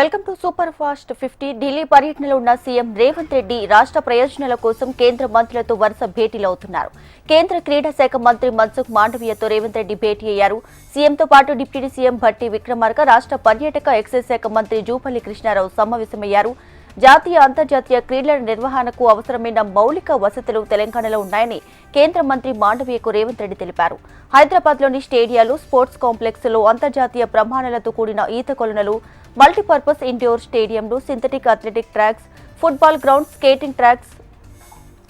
Welcome to super fast fifty. Delhi పర్యటనలో ఉన్న CM Revanth Reddy రాష్ట్ర ప్రయోజనాల కోసం కేంద్ర మంత్రులతో వరుస భేటీలు అవుతున్నారు కేంద్ర క్రీడా శాఖ మంత్రి మన్సుఖ్ మాండవీయతో రేవంత్ రెడ్డి భేటీ అయ్యారు. సీఎంతో పాటు డిప్యూటీ సీఎం భట్టి విక్రమార్క రాష్ట్ర పర్యాటక ఎక్సైజ్ శాఖ మంత్రి జూపల్లి కృష్ణారావు సమావేశమయ్యారు. జాతీయ అంతర్జాతీయ క్రీడల నిర్వహణకు అవసరమైన మౌలిక వసతులు తెలంగాణలో ఉన్నాయని కేంద్ర మంత్రి మాండవీయకు రేవంత్ రెడ్డి తెలిపారు. హైదరాబాద్లోని స్టేడియాలు స్పోర్ట్స్ కాంప్లెక్స్లో అంతర్జాతీయ ప్రమాణాలతో కూడిన ఈత కొలనులు multipurpose indoor స్టేడియంలు synthetic athletic tracks football ground skating tracks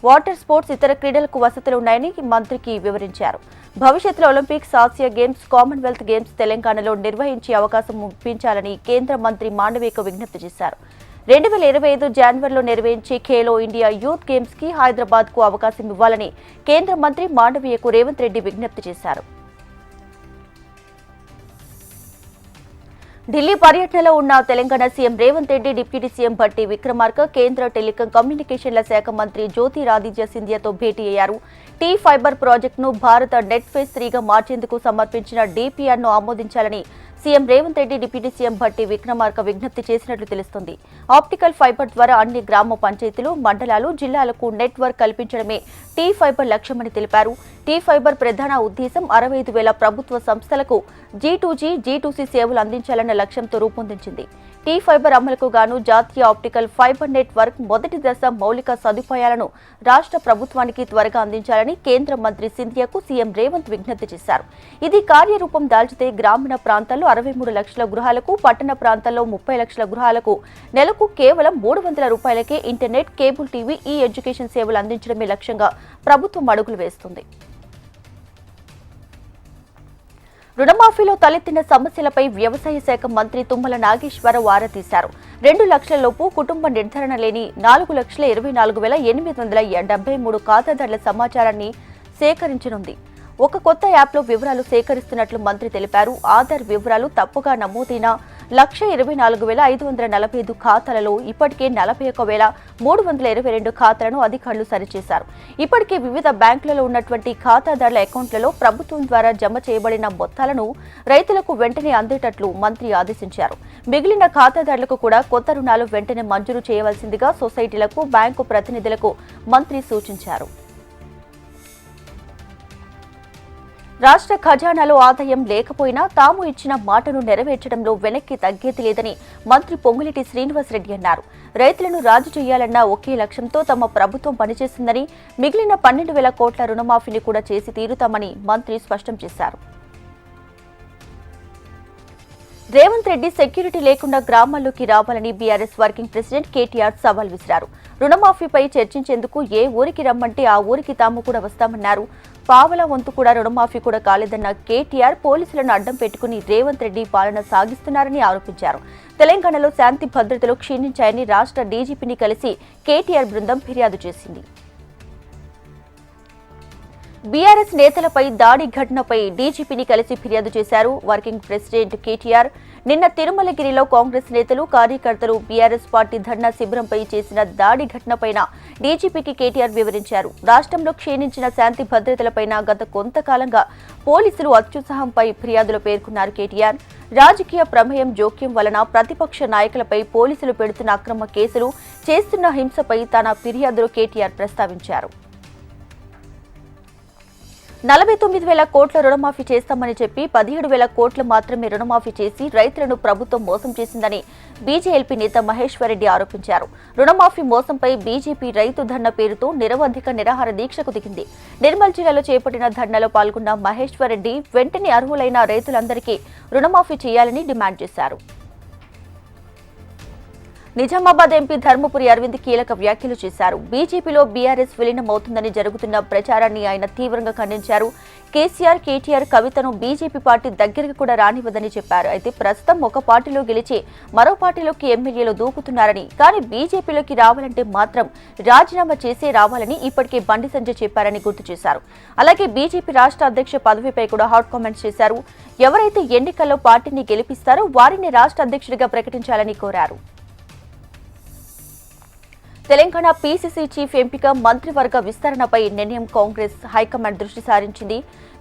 water sports ఇతర క్రీడలకు వసతులు ఉన్నాయని మంత్రికి వివరించారు. భవిష్యత్తులో Olympics Asia games Commonwealth games తెలంగాణలో నిర్వహించే అవకాశం ఇప్పించాలని కేంద్ర మంత్రి మాండవీయకు విజ్ఞప్తి చేశారు. రెండు వేల ఇరవై ఐదు జనవరిలో నిర్వహించే ఖేలో ఇండియా యూత్ గేమ్స్కి హైదరాబాద్కు అవకాశం ఇవ్వాలని కేంద్ర మంత్రి మాండవీయకు రేవంత్ రెడ్డి విజ్ఞప్తి చేశారు. ఢిల్లీ పర్యటనలో ఉన్న Telangana CM Revanth Reddy deputy CM Bhatti Vikramarka కేంద్ర టెలికాం కమ్యూనికేషన్ల శాఖ మంత్రి జ్యోతి జ్యోతిరాదిత్య సింధియాతో భేటీ అయ్యారు. టీ ఫైబర్ ప్రాజెక్టును భారత నెట్ ఫేస్ త్రీగా మార్చేందుకు సమర్పించిన డిపిఆర్ను ఆమోదించాలని CM Revanth Reddy deputy CM Bhatti Vikramarka విజ్ఞప్తి చేసినట్లు తెలుస్తోంది. ఆప్టికల్ ఫైబర్ ద్వారా అన్ని గ్రామ పంచాయతీలు మండలాలు జిల్లాలకు నెట్వర్క్ కల్పించడమే టీ ఫైబర్ లక్ష్యమని తెలిపారు. టీ ఫైబర్ ప్రధాన ఉద్దేశం అరవై ఐదు వేల ప్రభుత్వ సంస్థలకు G two G G two C సేవలు అందించాలన్న లక్ష్యంతో రూపొందించింది. టీ ఫైబర్ అమలుకు గాను జాతీయ ఆప్టికల్ ఫైబర్ నెట్వర్క్ మొదటి దశ మౌలిక సదుపాయాలను రాష్ట్ర ప్రభుత్వానికి త్వరగా అందించాలని కేంద్ర మంత్రి సింధియాకు సీఎం రేవంత్ విజ్ఞప్తి చేశారు. ఇది కార్యరూపం దాల్చితే గ్రామీణ ప్రాంతాల్లో అరవై మూడు లక్షల గృహాలకు పట్టణ ప్రాంతాల్లో ముప్పై లక్షల గృహాలకు నెలకు కేవలం మూడు వందల రూపాయలకే internet cable TV e education సేవలు అందించడమే లక్ష్యంగా ప్రభుత్వం అడుగులు వేస్తుంది. రుణమాఫీలో తలెత్తిన సమస్యలపై వ్యవసాయ శాఖ మంత్రి తుమ్మల నాగేశ్వరరావు ఆరా తీశారు. రెండు లక్షల లోపు కుటుంబ నిర్ధారణ లేని నాలుగు లక్షల ఇరవై నాలుగు వేల ఎనిమిది వందల డెబ్బై మూడు ఖాతాదారుల సమాచారాన్ని సేకరించనుంది. ఒక కొత్త యాప్లో వివరాలు సేకరిస్తున్నట్లు మంత్రి తెలిపారు. ఆధార్ వివరాలు తప్పుగా నమోదైన లక్ష ఇరవై నాలుగు వేల ఐదు వందల నలభై ఐదు ఖాతాలలో ఇప్పటికే నలభై ఒక వేల మూడు వందల ఇరవై రెండు ఖాతాలను అధికారులు సరిచేశారు. ఇప్పటికే వివిధ బ్యాంకులలో ఉన్నటువంటి ఖాతాదారుల అకౌంట్లలో ప్రభుత్వం ద్వారా జమ చేయబడిన మొత్తాలను రైతులకు వెంటనే అందేటట్లు మంత్రి ఆదేశించారు. మిగిలిన ఖాతాదారులకు కూడా కొత్త రుణాలు వెంటనే మంజూరు చేయవలసిందిగా సొసైటీలకు బ్యాంకు ప్రతినిధులకు మంత్రి సూచించారు. రాష్ట్ర ఖజానాలో ఆదాయం లేకపోయినా తాము ఇచ్చిన మాటను నెరవేర్చడంలో వెనక్కి తగ్గేది లేదని మంత్రి పొంగులేటి శ్రీనివాసరెడ్డి అన్నారు. రైతులను రాజు చేయాలన్న ఒకే లక్ష్యంతో తమ ప్రభుత్వం పనిచేస్తుందని మిగిలిన పన్నెండు వేల కోట్ల రుణమాఫీని కూడా చేసి తీరుతామని మంత్రి స్పష్టం చేశారు. రేవంత్ రెడ్డి సెక్యూరిటీ లేకుండా గ్రామాల్లోకి రావాలని బీఆర్ఎస్ వర్కింగ్ ప్రెసిడెంట్ కేటీఆర్ సవాల్ విసిరారు. రుణమాఫీపై చర్చించేందుకు ఏ ఊరికి రమ్మంటే ఆ ఊరికి తాము కూడా వస్తామన్నారు. పావల వంతు కూడా రుణమాఫీ కూడా కాలేదన్న కేటీఆర్ పోలీసులను అడ్డం పెట్టుకుని రేవంత్ రెడ్డి పాలన సాగిస్తున్నారని ఆరోపించారు. తెలంగాణలో శాంతి భద్రతలు క్షీణించాయని రాష్ట్ర డీజీపీని కలిసి కేటీఆర్ బృందం ఫిర్యాదు చేసింది. బీఆర్ఎస్ నేతలపై దాడి ఘటనపై డీజీపీని కలిసి ఫిర్యాదు చేశారు. వర్కింగ్ ప్రెసిడెంట్ కేటీఆర్ నిన్న తిరుమలగిరిలో కాంగ్రెస్ నేతలు కార్యకర్తలు బీఆర్ఎస్ పార్టీ ధర్నా శిబిరంపై చేసిన దాడి ఘటనపైన డీజీపీకి కేటీఆర్ వివరించారు. రాష్ట్రంలో క్షీణించిన శాంతి భద్రతలపైన గత కొంతకాలంగా పోలీసులు అత్యుత్సాహంపై ఫిర్యాదులు పేర్కొన్నారు కేటీఆర్. రాజకీయ ప్రమేయం జోక్యం వలన ప్రతిపక్ష నాయకులపై పోలీసులు పెడుతున్న అక్రమ కేసులు చేస్తున్న హింసపై తన ఫిర్యాదులో కేటీఆర్ ప్రస్తావించారు. నలభై తొమ్మిది వేల కోట్ల రుణమాఫీ చేస్తామని చెప్పి పదిహేడు వేల కోట్లు మాత్రమే రుణమాఫీ చేసి రైతులను ప్రభుత్వం మోసం చేసిందని బీజేఎల్పీ నేత మహేశ్వరరెడ్డి ఆరోపించారు. రుణమాఫీ మోసంపై బీజేపీ రైతు ధర్న పేరుతో నిరవధిక నిరాహార దీక్షకు దిగింది. నిర్మల్ జిల్లాలో చేపట్టిన ధర్నాలో పాల్గొన్న మహేశ్వరరెడ్డి వెంటనే అర్హులైన రైతులందరికీ రుణమాఫీ చేయాలని డిమాండ్ చేశారు. నిజామాబాద్ ఎంపీ ధర్మపురి అరవింద్ కీలక వ్యాఖ్యలు చేశారు. బీజేపీలో బీఆర్ఎస్ విలీనమవుతుందని జరుగుతున్న ప్రచారాన్ని ఆయన తీవ్రంగా ఖండించారు. కేసీఆర్ కేటీఆర్ కవితను బీజేపీ పార్టీ దగ్గరికి కూడా రానివ్వదని చెప్పారు. అయితే ప్రస్తుతం ఒక పార్టీలో గెలిచి మరో పార్టీలోకి ఎమ్మెల్యేలు దూకుతున్నారని కానీ బీజేపీలోకి రావాలంటే మాత్రం రాజీనామా చేసే రావాలని ఇప్పటికే బండి సంజయ్ చెప్పారని గుర్తు చేశారు. అలాగే బీజేపీ రాష్ట్ర అధ్యక్ష పదవిపై కూడా హాట్ కామెంట్స్ చేశారు. ఎవరైతే ఎన్నికల్లో పార్టీని గెలిపిస్తారో వారిని రాష్ట్ర అధ్యక్షుడిగా ప్రకటించాలని కోరారు. తెలంగాణ పీసీసీ చీఫ్ ఎంపిక మంత్రివర్గ విస్తరణపై నిర్ణయం కాంగ్రెస్ హైకమాండ్ దృష్టి సారించింది.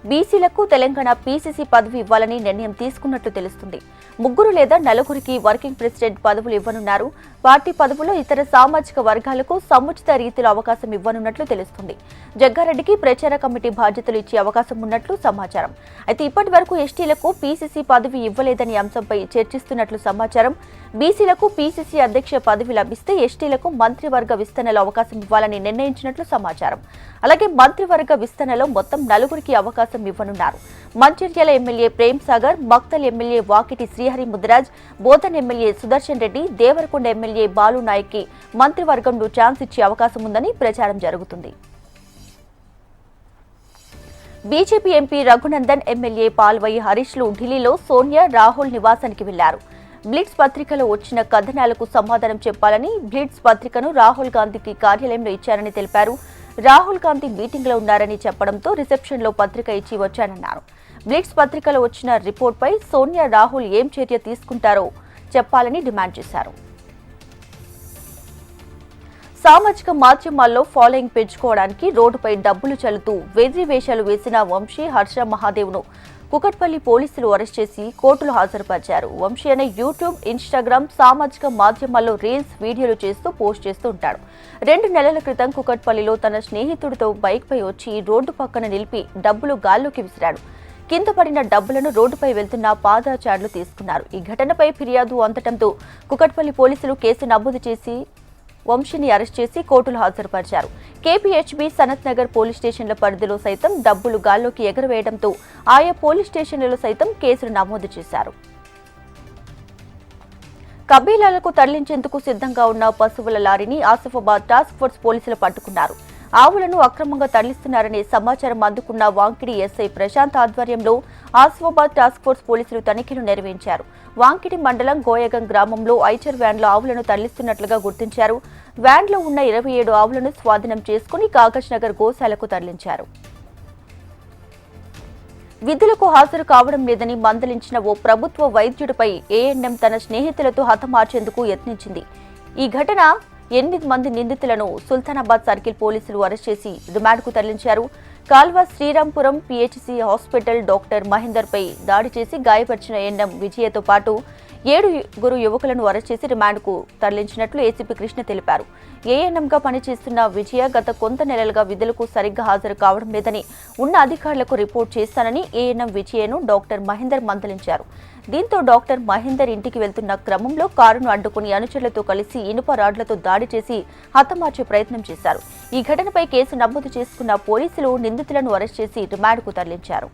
బీసీలకు తెలంగాణ పీసీసీ పదవి ఇవ్వాలని నిర్ణయం తీసుకున్నట్లు తెలుస్తుంది. ముగ్గురు లేదా నలుగురికి వర్కింగ్ ప్రెసిడెంట్ పదవులు ఇవ్వనున్నారు. పార్టీ పదవుల్లో ఇతర సామాజిక వర్గాలకు సముచిత రీతిలో అవకాశం ఇవ్వనున్నట్లు తెలుస్తుంది. జగ్గారెడ్డికి ప్రచార కమిటీ బాధ్యతలు ఇచ్చే అవకాశం ఉన్నట్లు సమాచారం. అయితే ఇప్పటి వరకు ఎస్టీలకు పీసీసీ పదవి ఇవ్వలేదని అంశంపై చర్చిస్తున్నట్లు సమాచారం. బీసీలకు పీసీసీ అధ్యక్ష పదవి లభిస్తే ఎస్టీలకు మంత్రివర్గ విస్తరణలో అవకాశం ఇవ్వాలని నిర్ణయించినట్లు సమాచారం. అలాగే మంత్రివర్గ విస్తరణలో మొత్తం నలుగురికి అవకాశం అవకాశం ఇవ్వనున్నారు. Mancherial MLA Prem Sagar Makthal MLA Vakiti Srihari Mudiraj Bodhan MLA Sudarshan Reddy Devarakonda MLA Balu నాయక్కి మంత్రివర్గంలో ఛాన్స్ ఇచ్చే అవకాశం ఉందని ప్రచారం జరుగుతుంది. BJP MP Raghunandan MLA Palvai హరీష్లు ఢిల్లీలో సోనియా రాహుల్ నివాసానికి వెళ్ళారు. బ్లిట్స్ పత్రికలో వచ్చిన కథనాలకు సమాధానం చెప్పాలని బ్లిట్స్ పత్రికను రాహుల్ గాంధీకి కార్యాలయంలో ఇచ్చారని తెలిపారు. రాహుల్ గాంధీ మీటింగ్లో ఉన్నారని చెప్పడంతో రిసెప్షన్లో పత్రిక ఇచ్చి వచ్చానన్నారు. బ్లిట్స్ పత్రికలో వచ్చిన రిపోర్ట్పై సోనియా రాహుల్ ఏం చర్య తీసుకుంటారో చెప్పాలని డిమాండ్ చేశారు. సామాజిక మాధ్యమాల్లో ఫాలోయింగ్ పెంచుకోవడానికి రోడ్డుపై డబ్బులు చల్లుతూ వెర్రి వేషాలు వేసిన వంశీ హర్ష మహాదేవ్ను కుకట్పల్లి పోలీసులు అరెస్ట్ చేసి కోర్టులో హాజరుపరిచారు. వంశీ అనే యూట్యూబ్ ఇన్స్టాగ్రామ్ సామాజిక మాధ్యమాల్లో రీల్స్ వీడియోలు చేస్తూ పోస్ట్ చేస్తూ ఉంటాడు. రెండు నెలల క్రితం కుకట్పల్లిలో తన స్నేహితుడితో బైక్పై వచ్చి రోడ్డు పక్కన నిలిపి డబ్బులు గాల్లోకి విసిరాడు. కింద పడిన డబ్బులను రోడ్డుపై వెళ్తున్న పాదాచారులు తీసుకున్నారు. ఈ ఘటనపై ఫిర్యాదు అందటంతో కుకట్పల్లి పోలీసులు కేసు నమోదు చేసి వంశీని అరెస్ట్ చేసి కోర్టులో హాజరుపరిచారు. కేపీహెచ్బీ సనత్ నగర్ పోలీస్ స్టేషన్ల పరిధిలో సైతం డబ్బులు గాల్లోకి ఎగరవేయడంతో ఆయా పోలీస్ స్టేషన్లలో సైతం కేసులు నమోదు చేశారు. కబీలాలకు తరలించేందుకు సిద్ధంగా ఉన్న పశువుల లారీని ఆసిఫాబాద్ టాస్క్ ఫోర్స్ పోలీసులు పట్టుకున్నారు. ఆవులను అక్రమంగా తరలిస్తున్నారనే సమాచారం అందుకున్న వాంకిడి ఎస్ఐ ప్రశాంత్ ఆధ్వర్యంలో ఆసిఫాబాద్ టాస్క్ ఫోర్స్ పోలీసులు తనిఖీలు నిర్వహించారు. వాంకిడి మండలం గోయగం గ్రామంలో ఐచర్ వ్యాన్లో ఆవులను తరలిస్తున్నట్లుగా గుర్తించారు. వ్యాన్లో ఉన్న ఇరవై ఏడు ఆవులను స్వాధీనం చేసుకుని కాగజ్ నగర్ గోశాలకు తరలించారు. విధులకు హాజరు కావడం లేదని మందలించిన ఓ ప్రభుత్వ వైద్యుడిపై ఏఎన్ఎం తన స్నేహితులతో హతమార్చేందుకు యత్నించింది. ఈ ఘటన ఎనిమిది మంది నిందితులను సుల్తానాబాద్ సర్కిల్ పోలీసులు అరెస్ట్ చేసి రిమాండ్కు తరలించారు. Kalva Srirampuram PHC hospital doctor Mahender పై దాడి చేసి గాయపరిచిన ఎన్ఎం విజయతో పాటు ఏడుగురు యువకులను అరెస్ట్ చేసి రిమాండ్కు తరలించినట్లు ఏసీపీ కృష్ణ తెలిపారు. ఏఎన్ఎంగా పనిచేస్తున్న విజయ గత కొంత నెలలుగా విధులకు సరిగ్గా హాజరు కావడం లేదని ఉన్న అధికారులకు రిపోర్ట్ చేస్తానని ఏఎన్ఎం విజయను డాక్టర్ మహేందర్ మందలించారు. దీంతో డాక్టర్ మహేందర్ ఇంటికి వెళ్తున్న క్రమంలో కారును అడ్డుకుని అనుచరులతో కలిసి ఇనుప రాడ్లతో దాడి చేసి హతమార్చే ప్రయత్నం చేశారు. ఈ ఘటనపై కేసు నమోదు చేసుకున్న పోలీసులు నిందితులను అరెస్ట్ చేసి రిమాండ్కు తరలించారు.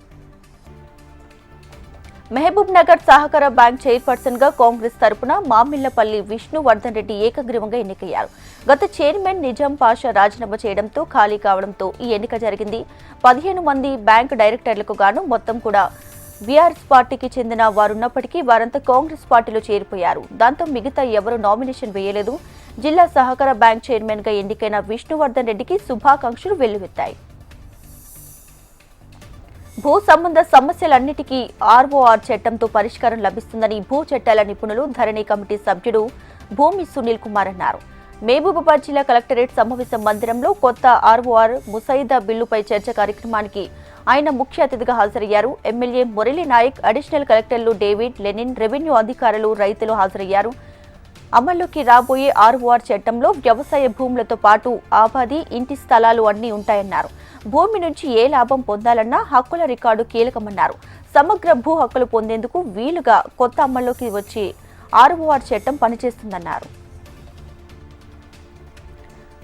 మహబూబ్ నగర్ సహకార బ్యాంక్ చైర్పర్సన్గా కాంగ్రెస్ తరపున మామిళ్ళపల్లి విష్ణువర్ధన్ రెడ్డి ఏకగ్రీవంగా ఎన్నికయ్యారు. గత చైర్మన్ నిజాం పాషా రాజీనామా చేయడంతో ఖాళీ కావడంతో ఈ ఎన్నిక జరిగింది. పదిహేను మంది బ్యాంక్ డైరెక్టర్లకు గాను మొత్తం కూడా బీఆర్ఎస్ పార్టీకి చెందిన వారున్నప్పటికీ వారంతా కాంగ్రెస్ పార్టీలో చేరిపోయారు. దాంతో మిగతా ఎవరు నామినేషన్ వేయలేదు. జిల్లా సహకార బ్యాంక్ చైర్మన్గా ఎన్నికైన విష్ణువర్ధన్ రెడ్డికి శుభాకాంక్షలు వెల్లువెత్తాయి. భూ సంబంధ సమస్యలన్నిటికీ ఆర్ఓఆర్ చట్టంతో పరిష్కారం లభిస్తుందని భూ చట్టాల నిపుణులు ధరణి కమిటీ సభ్యుడు భూమి సునీల్ కుమార్ అన్నారు. మహబూబాబాద్ జిల్లా కలెక్టరేట్ సమావేశ మందిరంలో కొత్త ఆర్ఓఆర్ ముసాయిదా బిల్లుపై చర్చ కార్యక్రమానికి ఆయన ముఖ్య అతిథిగా హాజరయ్యారు. ఎమ్మెల్యే మురళీ నాయక్ అడిషనల్ కలెక్టర్లు డేవిడ్ లెనిన్ రెవెన్యూ అధికారులు రైతులు హాజరయ్యారు. అమల్లోకి రాబోయే ఆర్ఓఆర్ చట్టంలో వ్యవసాయ భూములతో పాటు ఆబాది ఇంటి స్థలాలు అన్నీ ఉంటాయన్నారు. భూమి నుంచి ఏ లాభం పొందాలన్నా హక్కుల రికార్డు కీలకమన్నారు. సమగ్ర భూ హక్కులు పొందేందుకు వీలుగా కొత్త అమల్లోకి వచ్చి ఆర్ఓఆర్ చట్టం పనిచేస్తుందన్నారు.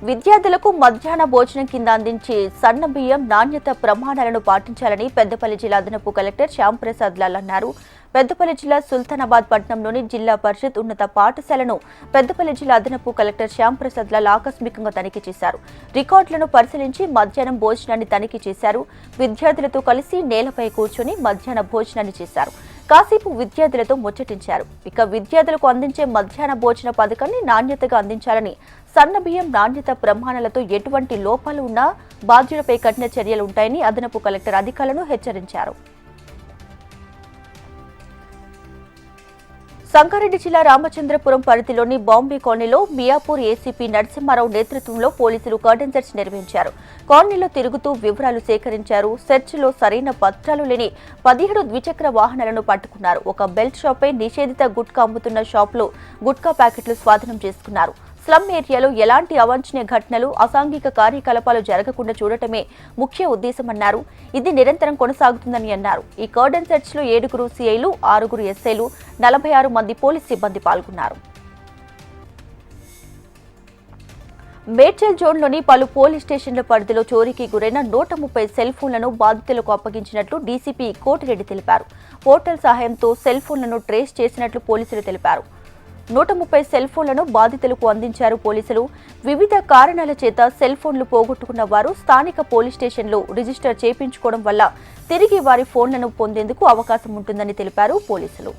విద్యార్థులకు మధ్యాహ్న భోజనం కింద అందించే సన్న బియ్యం నాణ్యత ప్రమాణాలను పాటించాలని పెద్దపల్లి జిల్లా అదనపు కలెక్టర్ శ్యాంప్రసాద్ లాల్ అన్నారు. పెద్దపల్లి జిల్లా సుల్తానాబాద్ పట్టణంలోని జిల్లా పరిషత్ ఉన్నత పాఠశాలను పెద్దపల్లి జిల్లా అదనపు కలెక్టర్ శ్యాంప్రసాద్ లాల్ ఆకస్మికంగా తనిఖీ చేశారు. రికార్డులను పరిశీలించి మధ్యాహ్నం భోజనాన్ని తనిఖీ చేశారు. విద్యార్థులతో కలిసి నేలపై కూర్చొని మధ్యాహ్న భోజనాన్ని చేశారు. కాసేపు విద్యార్థులతో ముచ్చటించారు. ఇక విద్యార్థులకు అందించే మధ్యాహ్న భోజన పథకాన్ని నాణ్యతగా అందించాలని సన్న బియ్యం నాణ్యత ప్రమాణాలతో ఎటువంటి లోపాలు ఉన్నా బాధ్యులపై కఠిన చర్యలు ఉంటాయని అదనపు కలెక్టర్ అధికారులను హెచ్చరించారు. సంగారెడ్డి జిల్లా రామచంద్రపురం పరిధిలోని బాంబే కాలనీలో మియాపూర్ ఏసీపీ నరసింహారావు నేతృత్వంలో పోలీసులు కర్టన్ సెర్చ్ నిర్వహించారు. కాలనీలో తిరుగుతూ వివరాలు సేకరించారు. సెర్చ్లో సరైన పత్రాలు లేని పదిహేడు ద్విచక్ర వాహనాలను పట్టుకున్నారు. ఒక బెల్ట్ షాపై నిషేధిత గుట్కా అమ్ముతున్న షాప్లో గుట్కా ప్యాకెట్లు స్వాధీనం చేసుకున్నారు. స్లమ్ ఏరియాలో ఎలాంటి అవాంఛనీయ ఘటనలు అసాంఘిక కార్యకలాపాలు జరగకుండా చూడటమే ముఖ్య ఉద్దేశమన్నారు. ఇది నిరంతరం కొనసాగుతుందని అన్నారు. ఈ కర్డన్ సెర్చ్లో ఏడుగురు సీఐలు ఆరుగురు ఎస్ఐలు నలభై ఆరు మంది పోలీస్ సిబ్బంది పాల్గొన్నారు. మేడ్చల్ జోన్లోని పలు పోలీస్ స్టేషన్ల పరిధిలో చోరీకి గురైన నూట ముప్పై సెల్ ఫోన్లను బాధితులకు అప్పగించినట్లు డీసీపీ కోటిరెడ్డి తెలిపారు. పోర్టల్ సహాయంతో సెల్ ఫోన్లను ట్రేస్ చేసినట్లు పోలీసులు తెలిపారు. నూట ముప్పై సెల్ ఫోన్లను బాధితులకు అందించారు పోలీసులు. వివిధ కారణాల చేత సెల్ ఫోన్లు పోగొట్టుకున్న వారు స్థానిక పోలీస్ స్టేషన్లో రిజిస్టర్ చేయించుకోవడం వల్ల తిరిగి వారి ఫోన్లను పొందేందుకు అవకాశం ఉంటుందని తెలిపారు పోలీసులు.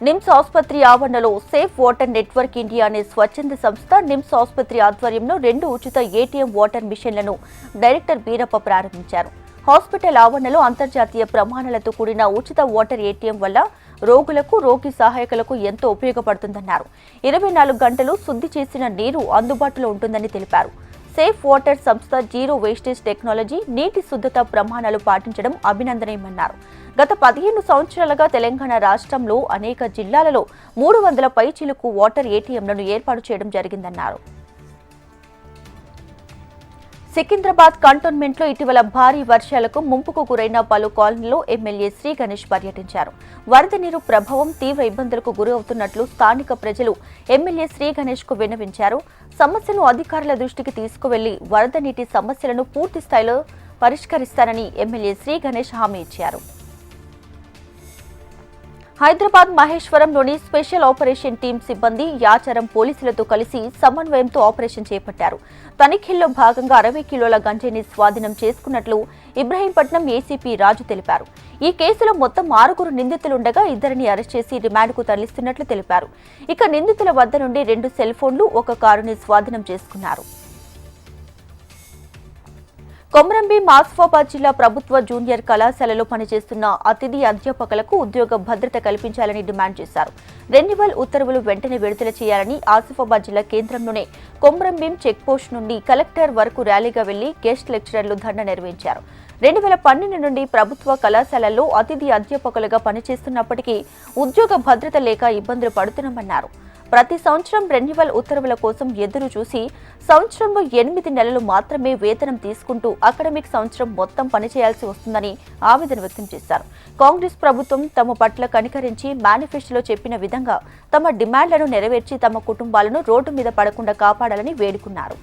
నిమ్స్ ఆసుపత్రి ఆవరణలో సేఫ్ వాటర్ నెట్వర్క్ ఇండియా అనే స్వచ్ఛంద సంస్థ నిమ్స్ ఆసుపత్రి ఆధ్వర్యంలో రెండు ఉచిత ఏటీఎం వాటర్ మిషన్లను డైరెక్టర్ బీరప్ప ప్రారంభించారు. హాస్పిటల్ ఆవరణలో అంతర్జాతీయ ప్రమాణాలతో కూడిన ఉచిత వాటర్ ఏటీఎం వల్ల రోగులకు రోగి సహాయకులకు ఎంతో ఉపయోగపడుతుందన్నారు. ఇరవై నాలుగు గంటలు శుద్ధి చేసిన నీరు అందుబాటులో ఉంటుందని తెలిపారు. సేఫ్ వాటర్ సంస్థ జీరో వేస్టేజ్ టెక్నాలజీ నీటి శుద్ధత ప్రమాణాలు పాటించడం అభినందనీయమన్నారు. గత పదిహేను సంవత్సరాలుగా తెలంగాణ రాష్ట్రంలో అనేక జిల్లాలలో మూడు వందల పైచిలకు వాటర్ ఏటీఎంలను ఏర్పాటు చేయడం జరిగిందన్నారు. సికింద్రాబాద్ కంటోన్మెంట్లో ఇటీవల భారీ వర్షాలకు ముంపుకు గురైన పలు కాలనీలో ఎమ్మెల్యే శ్రీ గణేష్ పర్యటించారు. వరద నీరు ప్రభావం తీవ్ర ఇబ్బందులకు గురవుతున్నట్లు స్థానిక ప్రజలు ఎమ్మెల్యే శ్రీ గణేష్కు విన్నవించారు. సమస్యను అధికారుల దృష్టికి తీసుకువెళ్ళి వరద నీటి సమస్యలను పూర్తి స్థాయిలో పరిష్కరిస్తారని ఎమ్మెల్యే శ్రీ గణేష్ హామీ ఇచ్చారు. హైదరాబాద్ మహేశ్వరంలోని స్పెషల్ ఆపరేషన్ టీం సిబ్బంది యాచారం పోలీసులతో కలిసి సమన్వయంతో ఆపరేషన్ చేపట్టారు. తనిఖీల్లో భాగంగా అరవై కిలోల గంజాయిని స్వాధీనం చేసుకున్నట్లు ఇబ్రహీంపట్నం ఏసీపీ రాజు తెలిపారు. ఈ కేసులో మొత్తం ఆరుగురు నిందితులుండగా ఇద్దరిని అరెస్ట్ చేసి రిమాండ్కు తరలిస్తున్నట్లు తెలిపారు. ఇక నిందితుల వద్ద నుండి రెండు సెల్ ఫోన్లు ఒక కారుని స్వాధీనం చేసుకున్నారు. కొమరంబి మాస్ఫాబాద్ జిల్లా ప్రభుత్వ జూనియర్ కళాశాలలో పనిచేస్తున్న అతిథి అధ్యాపకులకు ఉద్యోగ భద్రత కల్పించాలని డిమాండ్ చేశారు. రెన్యువల్ ఉత్తర్వులు వెంటనే విడుదల చేయాలని ఆసిఫాబాద్ జిల్లా కేంద్రంలోనే కొమరంభీం చెక్పోస్ట్ నుండి కలెక్టర్ వరకు ర్యాలీగా వెళ్ళి గెస్ట్ లెక్చరర్లు ధర్నా నిర్వహించారు. రెండు వేల పన్నెండు నుండి ప్రభుత్వ కళాశాలల్లో అతిథి అధ్యాపకులుగా పనిచేస్తున్నప్పటికీ ఉద్యోగ భద్రత లేక ఇబ్బందులు పడుతున్నామన్నారు. ప్రతి సంవత్సరం రెన్యువల్ ఉత్తర్వుల కోసం ఎదురు చూసి సంవత్సరంలో ఎనిమిది నెలలు మాత్రమే వేతనం తీసుకుంటూ అకాడమిక్ సంవత్సరం మొత్తం పనిచేయాల్సి వస్తుందని ఆవేదన వ్యక్తం చేశారు. కాంగ్రెస్ ప్రభుత్వం తమ పట్ల కనికరించి మేనిఫెస్టోలో చెప్పిన విధంగా తమ డిమాండ్లను నెరవేర్చి తమ కుటుంబాలను రోడ్డు మీద పడకుండా కాపాడాలని వేడుకున్నారు.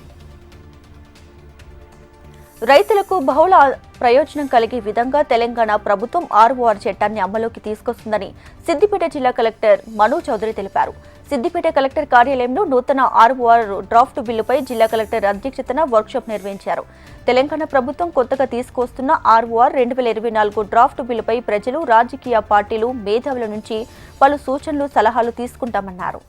రైతులకు బహుళ ప్రయోజనం కలిగే విధంగా తెలంగాణ ప్రభుత్వం ఆర్ఓఆర్ చట్టాన్ని అమలులోకి తీసుకొస్తుందని సిద్దిపేట జిల్లా కలెక్టర్ మను చౌదరి తెలిపారు. సిద్దిపేట కలెక్టర్ కార్యాలయంలో నూతన ఆర్ఓఆర్ డ్రాఫ్ట్ బిల్లుపై జిల్లా కలెక్టర్ అధ్యక్షతన వర్క్షాప్ నిర్వహించారు. తెలంగాణ ప్రభుత్వం కొత్తగా తీసుకొస్తున్న ఆర్ఓఆర్ రెండు వేల ఇరవై నాలుగు డ్రాఫ్ట్ బిల్లుపై ప్రజలు రాజకీయ పార్టీలు మేధావుల నుంచి పలు సూచనలు సలహాలు తీసుకుంటామన్నారు.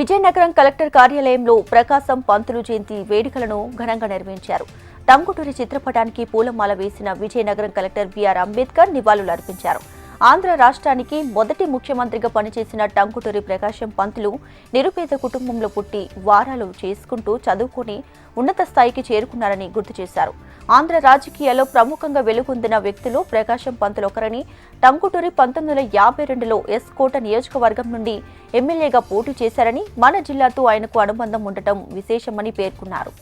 విజయనగరం కలెక్టర్ కార్యాలయంలో ప్రకాశం పంతులు జయంతి వేడుకలను ఘనంగా నిర్వహించారు. టంగుటూరి చిత్రపటానికి పూలమాల వేసిన విజయనగరం కలెక్టర్ బిఆర్ అంబేద్కర్ నివాళులు అర్పించారు. ఆంధ్ర రాష్ట్రానికి మొదటి ముఖ్యమంత్రిగా పనిచేసిన టంకుటూరి ప్రకాశం పంతులు నిరుపేద కుటుంబంలో పుట్టి వారాలు చేసుకుంటూ చదువుకొని ఉన్నత స్థాయికి చేరుకున్నారని గుర్తు చేశారు. ఆంధ్ర రాజకీయాల్లో ప్రముఖంగా వెలుగొందిన వ్యక్తులు ప్రకాశం పంతులు ఒకరని టంకుటూరి పంతొమ్మిది వందల యాభై రెండులో ఎస్ కోట నియోజకవర్గం నుండి ఎమ్మెల్యేగా పోటీ చేశారని మన జిల్లాతో ఆయనకు అనుబంధం ఉండటం విశేషమని పేర్కొన్నారు.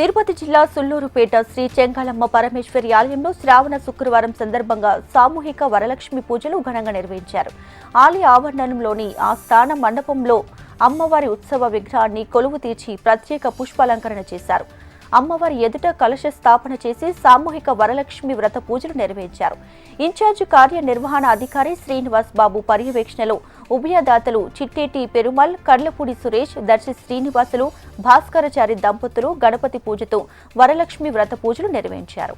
తిరుపతి జిల్లా సుల్లూరుపేట శ్రీ చెంగాళమ్మ పరమేశ్వరి ఆలయంలో శ్రావణ శుక్రవారం సందర్భంగా సామూహిక వరలక్ష్మి పూజలు ఘనంగా నిర్వహించారు. ఆలయ ఆవరణంలోని ఆ స్థాన మండపంలో అమ్మవారి ఉత్సవ విగ్రహాన్ని కొలువు తీర్చి ప్రత్యేక పుష్పాలంకరణ చేశారు. అమ్మవారి ఎదుట కలశ స్థాపన చేసి సామూహిక వరలక్ష్మి వ్రత పూజలు నిర్వహించారు. ఇన్ఛార్జ్ కార్యనిర్వహణ అధికారి శ్రీనివాస్ బాబు పర్యవేక్షణలో ఉభయదాతలు చిట్టేటి పెరుమల్ కర్లపూడి సురేష్ దర్శి శ్రీనివాసులు భాస్కరచారి దంపతులు గణపతి పూజతో వరలక్ష్మి వ్రత పూజలు నిర్వహించారు.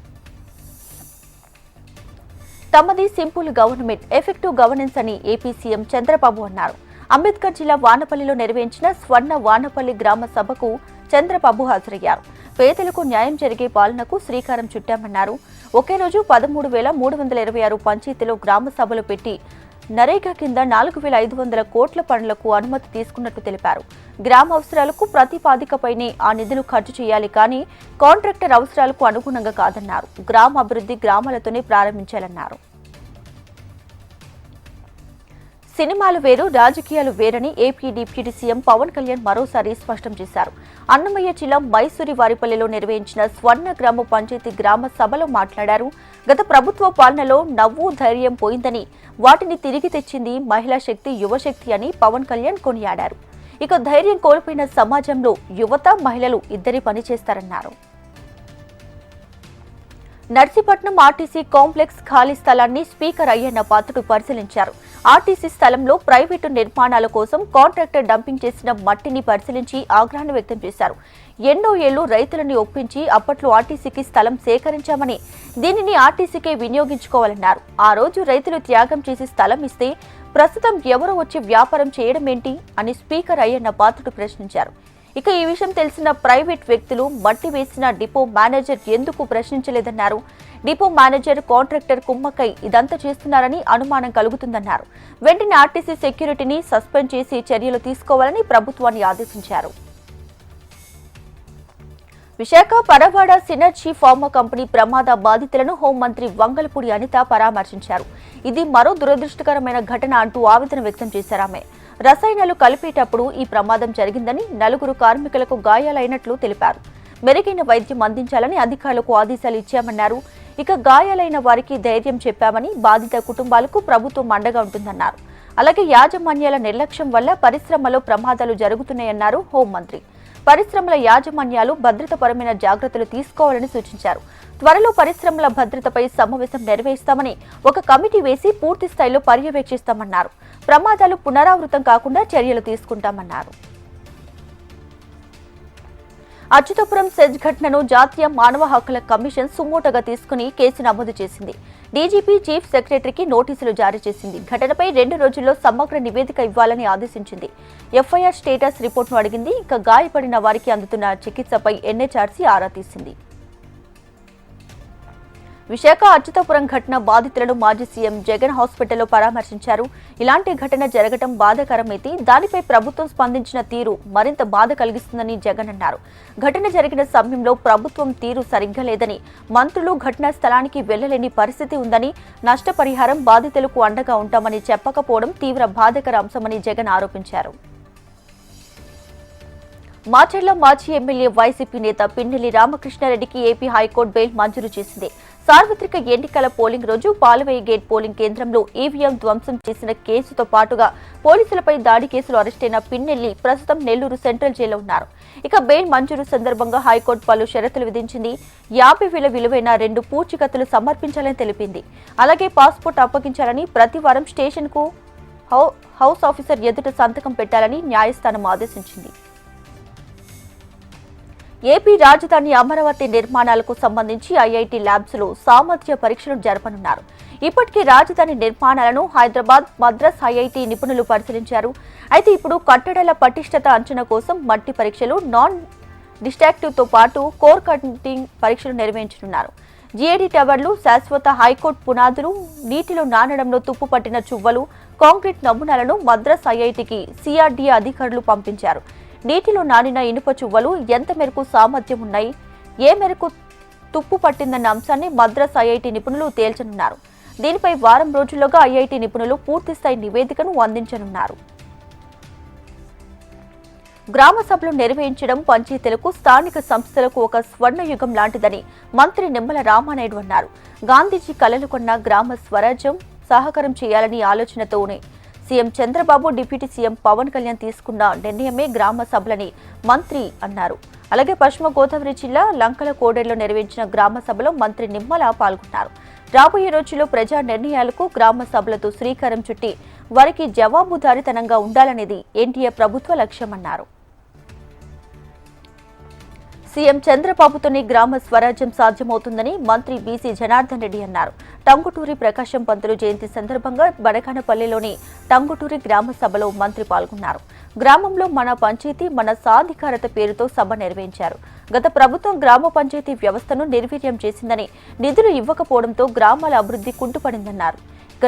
తమది సింపుల్ గవర్నమెంట్ ఎఫెక్టివ్ గవర్నెన్స్ అని ఏపీ సీఎం చంద్రబాబు అన్నారు. అంబేద్కర్ జిల్లా వానపల్లిలో నిర్వహించిన స్వర్ణ వానపల్లి గ్రామ సభకు చంద్రబాబు హాజరయ్యారు. పేదలకు న్యాయం జరిగే పాలనకు శ్రీకారం చుట్టామన్నారు. ఒకే రోజు పదమూడు వేల మూడు వందల ఇరవై ఆరు పంచాయతీలో గ్రామ సభలు పెట్టి నరేగా కింద నాలుగు వేల ఐదు వందల కోట్ల పనులకు అనుమతి తీసుకున్నట్లు తెలిపారు. గ్రామ అవసరాలకు ప్రతిపాదికపైనే ఆ నిధులు ఖర్చు చేయాలి కానీ కాంట్రాక్టర్ అవసరాలకు అనుగుణంగా కాదన్నారు. గ్రామ అభివృద్ధి గ్రామాలతోనే ప్రారంభించాలన్నారు. సినిమాలు వేరు రాజకీయాలు వేరని AP deputy CM Pawan Kalyan మరోసారి స్పష్టం చేశారు. అన్నమయ్య జిల్లా మైసూరి వారిపల్లిలో నిర్వహించిన స్వర్ణ గ్రామ పంచాయతీ గ్రామ సభలో మాట్లాడారు. గత ప్రభుత్వ పాలనలో నవ్వు ధైర్యం పోయిందని వాటిని తిరిగి తెచ్చింది మహిళా శక్తి యువశక్తి అని పవన్ కళ్యాణ్ కొనియాడారు. ఇక ధైర్యం కోల్పోయిన సమాజంలో యువత మహిళలు ఇద్దరి పనిచేస్తారన్నారు. నర్సీపట్నం ఆర్టీసీ కాంప్లెక్స్ ఖాళీ స్థలాన్ని స్పీకర్ అయ్యన్న పాత్రుడు పరిశీలించారు. ఆర్టీసీ స్థలంలో ప్రైవేటు నిర్మాణాల కోసం కాంట్రాక్టర్ డంపింగ్ చేసిన మట్టిని పరిశీలించి ఆగ్రహాన్ని వ్యక్తం చేశారు. ఎన్నో ఏళ్ళు రైతులని ఒప్పించి అప్పట్లో ఆర్టీసీకి స్థలం సేకరించామని దీనిని ఆర్టీసీకే వినియోగించుకోవాలన్నారు. ఆ రోజు రైతులు త్యాగం చేసి స్థలం ఇస్తే ప్రస్తుతం ఎవరో వచ్చి వ్యాపారం చేయడం ఏంటి అని స్పీకర్ అయ్యన్న పాత్రుడు ప్రశ్నించారు. ఇక ఈ విషయం తెలిసిన ప్రైవేట్ వ్యక్తులు మట్టి వేసిన డిపో మేనేజర్ ఎందుకు ప్రశ్నించలేదన్నారు? డిపో మేనేజర్ కాంట్రాక్టర్ కుమ్మకై ఇదంతా చేస్తున్నారని అనుమానం కలుగుతుందన్నారు. వెంటనే ఆర్టీసీ సెక్యూరిటీని సస్పెండ్ చేసి చర్యలు తీసుకోవాలని ప్రభుత్వాన్ని ఆదేశించారు. Visakha Paravada Synergy pharma company ప్రమాద బాధితులను హోంమంత్రి వంగలపూడి అనిత పరామర్శించారు. ఇది మరో దురదృష్టకరమైన ఘటన అంటూ ఆవేదన వ్యక్తం చేశారు ఆమె. రసాయనాలు కలిపేటప్పుడు ఈ ప్రమాదం జరిగిందని నలుగురు కార్మికులకు గాయాలైనట్లు తెలిపారు. మెరుగైన వైద్యం అందించాలని అధికారులకు ఆదేశాలు ఇచ్చామన్నారు. ఇక గాయాలైన వారికి ధైర్యం చెప్పామని బాధిత కుటుంబాలకు ప్రభుత్వం అండగా ఉంటుందన్నారు. అలాగే యాజమాన్యాల నిర్లక్ష్యం వల్ల పరిశ్రమలో ప్రమాదాలు జరుగుతున్నాయన్నారు హోంమంత్రి. పరిశ్రమల యాజమాన్యాలు భద్రతాపరమైన జాగ్రత్తలు తీసుకోవాలని సూచించారు. త్వరలో పరిశ్రమల భద్రతపై సమావేశం నిర్వహిస్తామని ఒక కమిటీ వేసి పూర్తి స్థాయిలో పర్యవేక్షిస్తామన్నారు. ప్రమాదాలు పునరావృతం కాకుండా చర్యలు తీసుకుంటామన్నారు. అచ్యుతపురం సెజ్ ఘటనను జాతీయ మానవ హక్కుల కమిషన్ సుమోటగా తీసుకుని కేసు నమోదు చేసింది. డీజీపీ చీఫ్ సెక్రటరీకి నోటీసులు జారీ చేసింది. ఘటనపై రెండు రోజుల్లో సమగ్ర నివేదిక ఇవ్వాలని ఆదేశించింది. ఎఫ్ఐఆర్ స్టేటస్ రిపోర్ట్ను అడిగింది. ఇంకా గాయపడిన వారికి అందుతున్న చికిత్సపై ఎన్హెచ్ఆర్సీ ఆరా తీసింది. విశాఖ అచ్యుతాపురం ఘటన బాధితులను మాజీ సీఎం జగన్ హాస్పిటల్లో పరామర్శించారు. ఇలాంటి ఘటన జరగడం బాధాకరమైతే దానిపై ప్రభుత్వం స్పందించిన తీరు మరింత బాధ కలిగిస్తుందని జగన్ అన్నారు. ఘటన జరిగిన సమయంలో ప్రభుత్వం తీరు సరిగ్గా లేదని మంత్రులు ఘటనా స్థలానికి వెళ్ళలేని పరిస్థితి ఉందని నష్టపరిహారం బాధితులకు అండగా ఉంటామని చెప్పకపోవడం తీవ్ర బాధకర అంశమని జగన్ ఆరోపించారు. మాచర్ల మాజీ ఎమ్మెల్యే వైసీపీ నేత పిన్నెల్లి రామకృష్ణారెడ్డికి ఏపీ హైకోర్టు బెయిల్ మంజూరు చేసింది. సార్వత్రిక ఎన్నికల పోలింగ్ రోజు పాలవేయి గేట్ పోలింగ్ కేంద్రంలో ఈవీఎం ధ్వంసం చేసిన కేసుతో పాటుగా పోలీసులపై దాడి కేసులో అరెస్టైన పిన్నెల్లి ప్రస్తుతం నెల్లూరు సెంట్రల్ జైల్లో ఉన్నారు. ఇక బెయిల్ మంజూరు సందర్భంగా హైకోర్టు పలు షరతులు విధించింది. యాభై వేల విలువైన రెండు పూచికత్తులు సమర్పించాలని తెలిపింది. అలాగే పాస్పోర్ట్ అప్పగించాలని ప్రతి వారం స్టేషన్కు హౌ- హౌస్ ఆఫీసర్ ఎదుట సంతకం పెట్టాలని న్యాయస్థానం ఆదేశించింది. ఏపీ రాజధాని అమరావతి నిర్మాణాలకు సంబంధించి ఐఐటి ల్యాబ్స్లో సామర్థ్య పరీక్షలు జరపనున్నారు. ఇప్పటికే రాజధాని నిర్మాణాలను హైదరాబాద్ మద్రాస్ ఐఐటి నిపుణులు పరిశీలించారు. అయితే ఇప్పుడు కట్టడాల పటిష్టత అంచనా కోసం మట్టి పరీక్షలు నాన్ డిస్ట్రాక్టివ్తో పాటు కోర్ కటింగ్ పరీక్షలు నిర్వహించనున్నారు. జీఏడీ టవర్లు శాశ్వత హైకోర్టు పునాదులు నీటిలో నానడంలో తుప్పు పట్టిన చువ్వలు కాంక్రీట్ నమూనాలను మద్రాస్ ఐఐటికి సిఆర్డీఏ అధికారులు పంపించారు. నీటిలో నానిన ఇనుప చువ్వలు ఎంత మేరకు సామర్థ్యం ఉన్నాయి? ఏ మేరకు తుప్పు పట్టిందన్న అంశాన్ని మద్రాస్ ఐఐటి నిపుణులు తేల్చనున్నారు. దీనిపై వారం రోజుల్లోగా ఐఐటి నిపుణులు పూర్తిస్థాయి నివేదికను అందించనున్నారు. గ్రామ సభలు నిర్వహించడం పంచాయతీలకు స్థానిక సంస్థలకు ఒక స్వర్ణయుగం లాంటిదని మంత్రి నిమ్మల రామానాయుడు అన్నారు. గాంధీజీ కలలు కొన్న గ్రామ స్వరాజ్యం సహకారం చేయాలని ఆలోచనతోనే CM Chandrababu deputy CM Pawan Kalyan తీసుకున్న నిర్ణయమే గ్రామ సభలని మంత్రి అన్నారు. అలాగే పశ్చిమ గోదావరి జిల్లా లంకల కోడేరులో నిర్వహించిన గ్రామ సభలో మంత్రి నిమ్మల పాల్గొన్నారు. రాబోయే రోజుల్లో ప్రజా నిర్ణయాలకు గ్రామ సభలతో శ్రీకారం చుట్టి వారికి జవాబుదారితనంగా ఉండాలనేది ఎన్టీఏ ప్రభుత్వ లక్ష్యమన్నారు. సీఎం చంద్రబాబుతోనే గ్రామ స్వరాజ్యం సాధ్యమవుతుందని మంత్రి బీసీ జనార్దన్ రెడ్డి అన్నారు. టంగుటూరి ప్రకాశం పంతులు జయంతి సందర్భంగా బడకానపల్లిలోని టంగుటూరి గ్రామ సభలో మంత్రి పాల్గొన్నారు. గ్రామంలో మన పంచాయతీ మన సాధికారత పేరుతో సభ నిర్వహించారు. గత ప్రభుత్వం గ్రామ పంచాయతీ వ్యవస్థను నిర్వీర్యం చేసిందని నిధులు ఇవ్వకపోవడంతో గ్రామాల అభివృద్ధి కుంటుపడిందన్నారు.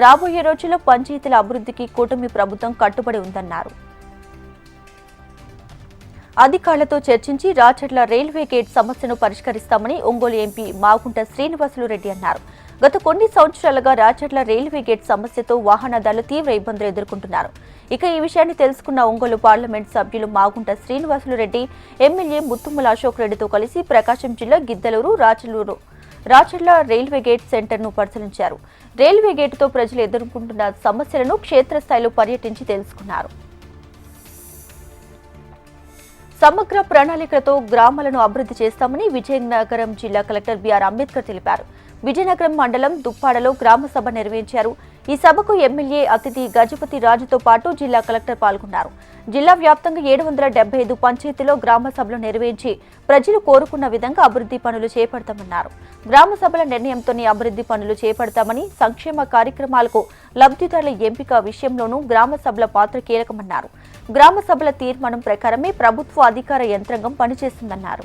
రాబోయే రోజుల్లో పంచాయతీల అభివృద్ధికి కూటమి ప్రభుత్వం కట్టుబడి ఉందన్నారు. అధికారులతో చర్చించి రాచర్ల రైల్వే గేట్ సమస్యను పరిష్కరిస్తామని ఒంగోలు ఎంపీ మాగుంట శ్రీనివాసులు రెడ్డి అన్నారు. గత కొన్ని సంవత్సరాలుగా రాచర్ల రైల్వే గేట్ సమస్యతో వాహనదారులు తీవ్ర ఇబ్బందులు ఎదుర్కొంటున్నారు. ఇక ఈ విషయాన్ని తెలుసుకున్న ఒంగోలు పార్లమెంట్ సభ్యులు మాగుంట శ్రీనివాసులు రెడ్డి ఎమ్మెల్యే ముత్తుమ్మల అశోక్ రెడ్డితో కలిసి ప్రకాశం జిల్లా గిద్దలూరు రాచలూరు రాచర్ల రైల్వే గేట్ సెంటర్ను పరిశీలించారు. రైల్వే గేటుతో ప్రజలు ఎదుర్కొంటున్న సమస్యలను క్షేత్రస్థాయిలో పర్యటించి తెలుసుకున్నారు. సమగ్ర ప్రణాళికలతో గ్రామాలను అభివృద్ధి చేస్తామని విజయనగరం జిల్లా కలెక్టర్ బిఆర్ అంబేద్కర్ తెలిపారు. విజయనగరం మండలం దుప్పాడలో గ్రామ సభ నిర్వహించారు. ఈ సభకు ఎమ్మెల్యే అతిథి గజపతి రాజుతో పాటు జిల్లా కలెక్టర్ పాల్గొన్నారు. జిల్లా వ్యాప్తంగా ఏడు వందల డెబ్బై ఐదు పంచాయతీలో గ్రామ సభలు నిర్వహించి ప్రజలు కోరుకున్న విధంగా అభివృద్ధి పనులు చేపడతామన్నారు. గ్రామ సభల నిర్ణయంతోనే అభివృద్ధి పనులు చేపడతామని సంక్షేమ కార్యక్రమాలకు లబ్ధిదారుల ఎంపిక విషయంలోనూ గ్రామ సభల పాత్ర కీలకమన్నారు. గ్రామ సభల తీర్మానం ప్రకారమే ప్రభుత్వ అధికార యంత్రాంగం పనిచేస్తుందన్నారు.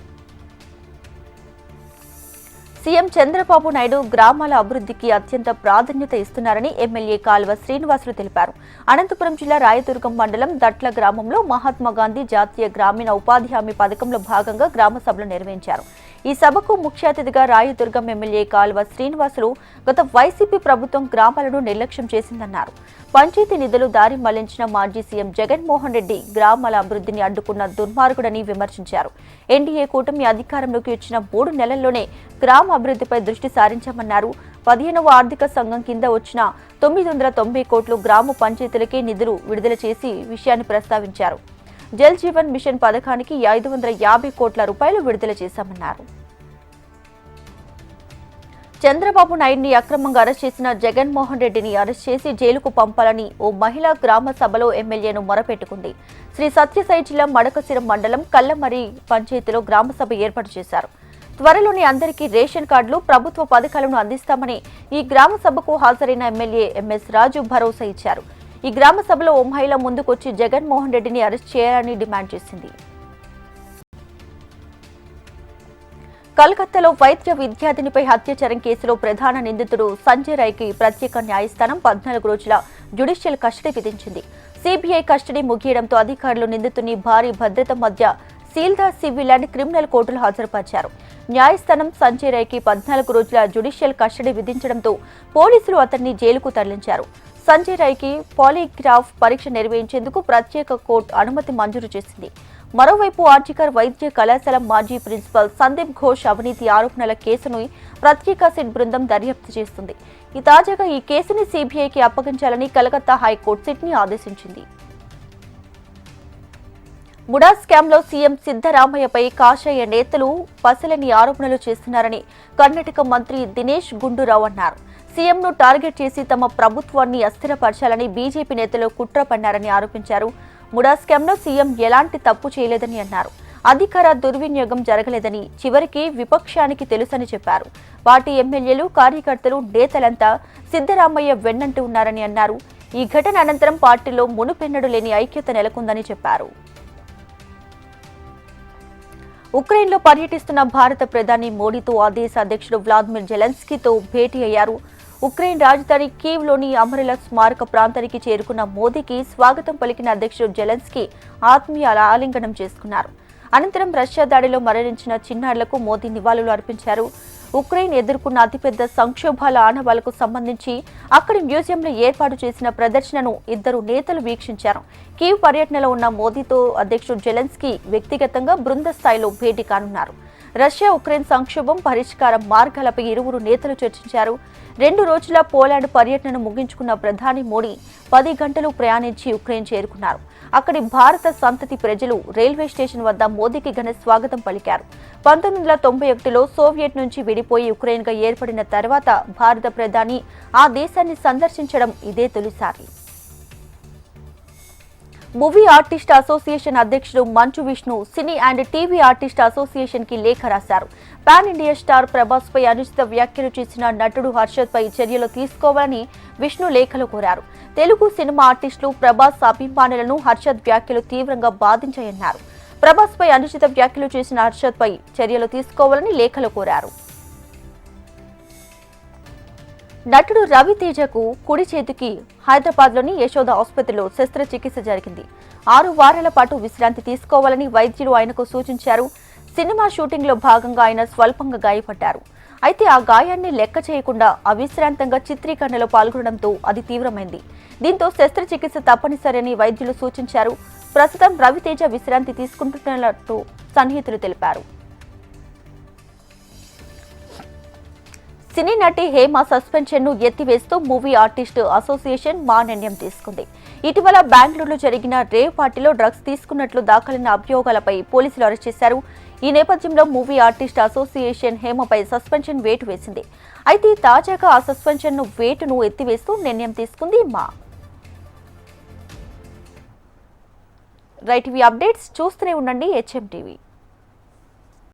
సీఎం చంద్రబాబు నాయుడు గ్రామాల అభివృద్ధికి అత్యంత ప్రాధాన్యత ఇస్తున్నారని ఎమ్మెల్యే కాల్వ శ్రీనివాసులు తెలిపారు. అనంతపురం జిల్లా రాయదుర్గం మండలం దట్ల గ్రామంలో మహాత్మా గాంధీ జాతీయ గ్రామీణ ఉపాధి హామీ పథకంలో భాగంగా గ్రామ సభలు నిర్వహించారు. ఈ సభకు ముఖ్య అతిథిగా రాయదుర్గం ఎమ్మెల్యే కాల్వ శ్రీనివాసులు గత వైసీపీ ప్రభుత్వం గ్రామాలను నిర్లక్ష్యం చేసిందన్నారు. పంచాయతీ నిధులు దారి మళ్ళించిన మాజీ సీఎం జగన్మోహన్ రెడ్డి గ్రామాల అభివృద్ధిని అడ్డుకున్న దుర్మార్గుడని విమర్శించారు. ఎన్డీఏ కూటమి అధికారంలోకి వచ్చిన మూడు నెలల్లోనే గ్రామ అభివృద్ధిపై దృష్టి సారించామన్నారు. పదిహేనవ ఆర్థిక సంఘం కింద వచ్చిన తొమ్మిది వందల తొంభై కోట్లు గ్రామ పంచాయతీలకే నిధులు విడుదల చేసి విషయాన్ని ప్రస్తావించారు. జల్ జీవన్ మిషన్ పథకానికి ఐదు వందల యాభై కోట్ల రూపాయలు విడుదల చేశామన్నారు. చంద్రబాబు నాయుడిని అక్రమంగా అరెస్ట్ చేసిన జగన్మోహన్ రెడ్డిని అరెస్ట్ చేసి జైలుకు పంపాలని ఓ మహిళా గ్రామ సభలో ఎమ్మెల్యేను మొరపెట్టుకుంది. శ్రీ సత్యసాయి జిల్లా మడకసిరం మండలం కల్లమరి పంచాయతీలో గ్రామ సభ ఏర్పాటు చేశారు. త్వరలోనే అందరికీ రేషన్ కార్డులు ప్రభుత్వ పథకాలను అందిస్తామని ఈ గ్రామ సభకు హాజరైన ఎమ్మెల్యే ఎంఎస్ రాజు భరోసా ఇచ్చారు. ఈ గ్రామ సభలో ఓ మహిళ ముందుకొచ్చి జగన్మోహన్ రెడ్డిని అరెస్ట్ చేయాలని డిమాండ్ చేసింది. కలకత్తాలో వైద్య విద్యార్థినిపై హత్యాచారం కేసులో ప్రధాన నిందితుడు సంజయ్ రాయ్కి ప్రత్యేక న్యాయస్థానం పద్నాలుగు రోజుల జ్యుడిషియల్ కస్టడీ విధించింది. సిబిఐ కస్టడీ ముగియడంతో అధికారులు నిందితుని భారీ భద్రత మధ్య సీల్దా సివిల్ అండ్ క్రిమినల్ కోర్టులు హాజరుపరిచారు. న్యాయస్థానం సంజయ్ రాయ్కి పద్నాలుగు రోజుల జ్యుడిషియల్ కస్టడీ విధించడంతో పోలీసులు అతన్ని జైలుకు తరలించారు. సంజయ్ రాయ్కి పాలీగ్రాఫ్ పరీక్ష నిర్వహించేందుకు ప్రత్యేక కోర్టు అనుమతి మంజూరు చేసింది. మరోవైపు ఆర్జికర్ వైద్య కళాశాల మాజీ ప్రిన్సిపల్ సందీప్ ఘోష్ అవినీతి ఆరోపణల కేసును ప్రత్యేక సిట్ బృందం దర్యాప్తు చేస్తుంది. ఈ తాజాగా ఈ కేసుని సీబీఐకి అప్పగించాలని కలకత్తా హైకోర్టు సిట్ని ఆదేశించింది. ముడా స్కామ్లో సీఎం సిద్దరామయ్యపై కాషాయ నేతలు పసలని ఆరోపణలు చేస్తున్నారని కర్ణాటక మంత్రి దినేష్ గుండూరావు అన్నారు. సీఎంను టార్గెట్ చేసి తమ ప్రభుత్వాన్ని అస్థిరపరచాలని బీజేపీ నేతలు కుట్ర పన్నారని ఆరోపించారు. ముడా స్కామ్ సీఎం ఎలాంటి తప్పు చేయలేదని అన్నారు. అధికార దుర్వినియోగం జరగలేదని చివరికి విపక్షానికి తెలుసని చెప్పారు. పార్టీ ఎమ్మెల్యేలు కార్యకర్తలు నేతలంతా సిద్దరామయ్య వెన్నంటూ ఉన్నారని అన్నారు. ఈ ఘటన అనంతరం పార్టీలో మునుపెన్నడు లేని ఐక్యత నెలకొందని చెప్పారు. ఉక్రెయిన్లో పర్యటిస్తున్న భారత ప్రధాని మోడీతో ఆ దేశ అధ్యక్షుడు వ్లాదిమిర్ జెలెన్స్కీతో భేటీ అయ్యారు. ఉక్రెయిన్ రాజధాని కీవ్లోని అమరుల స్మారక ప్రాంతానికి చేరుకున్న మోదీకి స్వాగతం పలికిన అధ్యక్షుడు జెలెన్స్కీ ఆత్మీయ ఆలింగనం చేసుకున్నారు. అనంతరం రష్యా దాడిలో మరణించిన చిన్నారులకు మోదీ నివాళులు అర్పించారు. ఉక్రెయిన్ ఎదుర్కొన్న అతిపెద్ద సంక్షోభాల ఆనవాలకు సంబంధించి అక్కడి మ్యూజియంలో ఏర్పాటు చేసిన ప్రదర్శనను ఇద్దరు నేతలు వీక్షించారు. కీవ్ పర్యటనలో ఉన్న మోదీతో అధ్యక్షుడు జెలెన్స్కీ వ్యక్తిగతంగా బృంద స్థాయిలో భేటీ కానున్నారు. రష్యా ఉక్రెయిన్ సంక్షోభం పరిష్కార మార్గాలపై ఇరువురు నేతలు చర్చించారు. రెండు రోజుల పోలాండ్ పర్యటనను ముగించుకున్న ప్రధాని మోడీ పది గంటలు ప్రయాణించి ఉక్రెయిన్ చేరుకున్నారు. అక్కడి భారత సంతతి ప్రజలు రైల్వే స్టేషన్ వద్ద మోదీకి ఘన స్వాగతం పలికారు. పంతొమ్మిది వందల తొంభై ఒకటిలో సోవియట్ నుంచి విడిపోయి ఉక్రెయిన్గా ఏర్పడిన తర్వాత భారత ప్రధాని ఆ దేశాన్ని సందర్శించడం ఇదే తొలిసారి. మూవీ ఆర్టిస్ట్ అసోసియేషన్ అధ్యక్షుడు Manchu Vishnu cine and TV artist అసోసియేషన్కి లేఖ రాశారు. పాన్ ఇండియా స్టార్ ప్రభాస్ పై అనుచిత వ్యాఖ్యలు చేసిన నటుడు హర్షద్ పై చర్యలు తీసుకోవాలని విష్ణు లేఖలో కోరారు. తెలుగు సినిమా ఆర్టిస్టులు ప్రభాస్ అభిమానులను హర్షద్ వ్యాఖ్యలు తీవ్రంగా బాధించాయన్నారు. ప్రభాస్ పై అనుచిత వ్యాఖ్యలు చేసిన హర్షద్ పై చర్యలు తీసుకోవాలని లేఖలో కోరారు. నటుడు రవితేజకు కుడి చేతికి హైదరాబాద్లోని యశోద ఆసుపత్రిలో శస్త్రచికిత్స జరిగింది. ఆరు వారాల పాటు విశ్రాంతి తీసుకోవాలని వైద్యులు ఆయనకు సూచించారు. సినిమా షూటింగ్లో భాగంగా ఆయన స్వల్పంగా గాయపడ్డారు. అయితే ఆ గాయాన్ని లెక్క చేయకుండా అవిశ్రాంతంగా చిత్రీకరణలో పాల్గొనడంతో అది తీవ్రమైంది. దీంతో శస్త్రచికిత్స తప్పనిసరని వైద్యులు సూచించారు. ప్రస్తుతం రవితేజ విశ్రాంతి తీసుకుంటున్నట్టు సన్నిహితులు తెలిపారు. సినీ నటి హేమ సస్పెన్షన్ను ఎత్తివేస్తూ మూవీ ఆర్టిస్ట్ అసోసియేషన్ మా నిర్ణయం తీసుకుంది. ఇటీవల బెంగళూరులో జరిగిన రేవ్ పార్టీలో డ్రగ్స్ తీసుకున్నట్లు దాఖలైన అభియోగాలపై పోలీసులు అరెస్ట్ చేశారు. ఈ నేపథ్యంలో మూవీ ఆర్టిస్ట్ అసోసియేషన్ హేమపై సస్పెన్షన్ వేటు వేసింది. అయితే తాజాగా ఆ సస్పెన్షన్ను వేటును ఎత్తివేస్తూ నిర్ణయం తీసుకుంది మా. రైట్ ఇవి అప్డేట్స్ చూస్తూనే ఉండండి హెచ్ఎం టీవీ.